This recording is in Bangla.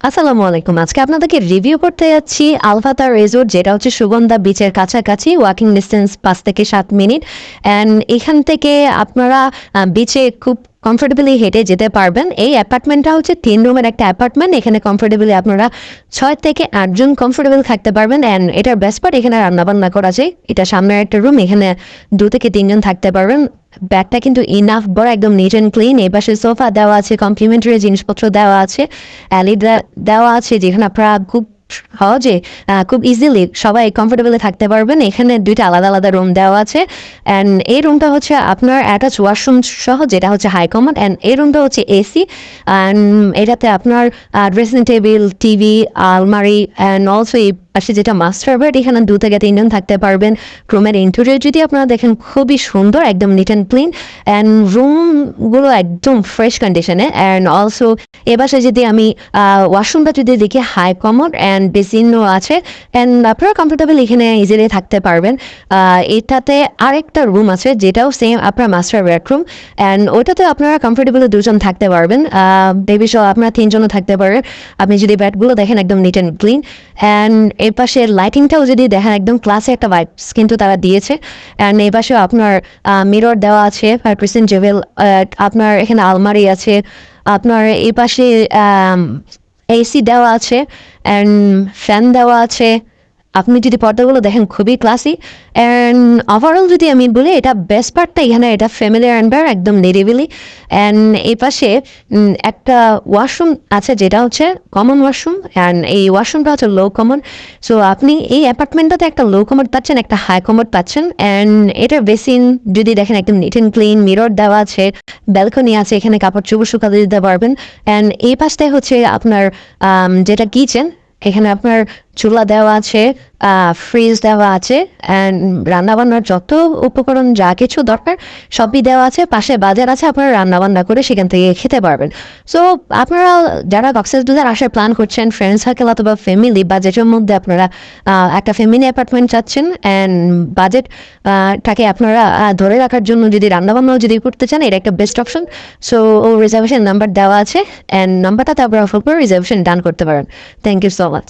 আসসালামু আলাইকুম। আজকে আপনাদেরকে রিভিউ করতে যাচ্ছি আলফাতা রেজোর্ট যেটা হচ্ছে সুগন্ধা বিচের কাছাকাছি ওয়াকিং ডিস্টেন্স পাঁচ থেকে সাত মিনিট। অ্যান্ড এখান থেকে আপনারা বিচে খুব কমফোর্টেবলি হেঁটে যেতে পারবেন। এই অ্যাপার্টমেন্টটা হচ্ছে তিন রুমের একটা অ্যাপার্টমেন্ট। এখানে কমফোর্টেবলি আপনারা ছয় থেকে আটজন কমফোর্টেবল থাকতে পারবেন। অ্যান্ড এটার বেস্ট পার্ট এখানে রান্নাবান্না করা যায়। এটা সামনের একটা রুম এখানে দু থেকে তিনজন থাকতে পারবেন। ব্যাগটা কিন্তু ইনাফ বড় একদম নিট অ্যান্ড ক্লিন এই পাশে সোফা দেওয়া আছে কমপ্লিমেন্টারি জিনিসপত্র দেওয়া আছে অ্যালি দেওয়া আছে, যেখানে আপনারা খুব সহজে খুব ইজিলি সবাই কমফোর্টেবলি থাকতে পারবেন। এখানে দুইটা আলাদা আলাদা রুম দেওয়া আছে। অ্যান্ড এই রুমটা হচ্ছে আপনার অ্যাটাচ ওয়াশরুম সহ, যেটা হচ্ছে হাই কমন অ্যান্ড এই রুমটা হচ্ছে এসি অ্যান্ড এটাতে আপনার ড্রেসিং টেবিল টিভি আলমারি অ্যান্ড অলসো এই পাশে যেটা মাস্টার এখানে দু থেকে তিনজন থাকতে পারবেন। রুমের ইন্টেরিয়র যদি আপনারা দেখেন, খুবই সুন্দর, একদম নিট অ্যান্ড ক্লিন অ্যান্ড রুমগুলো একদম ফ্রেশ কন্ডিশনে অ্যান্ড অলসো এ বাসায় যদি আমি ওয়াশরুমটা যদি দেখি হাই কমোড অ্যান্ড বেসিনও আছে। অ্যান্ড আপনারা কমফোর্টেবল এখানে ইজিলি থাকতে পারবেন। এটাতে আরেকটা রুম আছে, যেটাও সেম আপনার মাস্টার বেডরুম অ্যান্ড ওটাতে আপনারা কমফোর্টেবলি দুজন থাকতে পারবেন। বেবি সহ আপনারা তিনজনও থাকতে পারবেন। আপনি যদি বেডগুলো দেখেন, একদম নিট অ্যান্ড ক্লিন অ্যান্ড এর পাশে লাইটিংটাও যদি দেখেন, একদম ক্লাসে একটা ভাইবস কিন্তু তারা দিয়েছে। অ্যান্ড এই পাশে আপনার মিরর দেওয়া আছে ফাইভ পার্সেন্ট জেভেল আপনার এখানে আলমারি আছে। আপনার এই পাশে এসি দেওয়া আছে অ্যান্ড ফ্যান দেওয়া আছে। আপনি যদি পর্দাগুলো দেখেন, খুবই ক্লাসি অ্যান্ড ওভারঅল যদি আমি বলি, এটা বেস্ট পার্টটা এখানে, এটা ফ্যামিলি অ্যান্ডার একদম নিরিবিলি অ্যান্ড এই পাশে একটা ওয়াশরুম আছে, যেটা হচ্ছে কমন ওয়াশরুম অ্যান্ড এই ওয়াশরুমটা হচ্ছে লো কমন সো আপনি এই অ্যাপার্টমেন্টটাতে একটা লো কমোড পাচ্ছেন, একটা হাই কমোড পাচ্ছেন অ্যান্ড এটার বেসিন যদি দেখেন, একদম নিট অ্যান্ড ক্লিন মিরর দেওয়া আছে ব্যালকনি আছে, এখানে কাপড় চুপড় শুকাতে দিতে পারবেন। অ্যান্ড এই পাশটায় হচ্ছে আপনার যেটা কিচেন এখানে আপনার চুলা দেওয়া আছে ফ্রিজ দেওয়া আছে অ্যান্ড রান্নাবান্নার যত উপকরণ যা কিছু দরকার সবই দেওয়া আছে, পাশে বাজার আছে, আপনারা রান্নাবান্না করে সেখান থেকে খেতে পারবেন। সো আপনারা যারা কক্সেস দুধার আসার প্ল্যান করছেন ফ্রেন্ড সার্কেল অথবা ফ্যামিলি বাজেটের মধ্যে আপনারা একটা ফ্যামিলি অ্যাপার্টমেন্ট চাচ্ছেন অ্যান্ড বাজেট টাকে আপনারা ধরে রাখার জন্য যদি রান্নাবান্নাও যদি করতে চান, এটা একটা বেস্ট অপশন সো ও রিজার্ভেশন নাম্বার দেওয়া আছে অ্যান্ড নাম্বারটাতে আপনারা ফোন করে রিজার্ভেশন ডান করতে পারেন। Thank you so much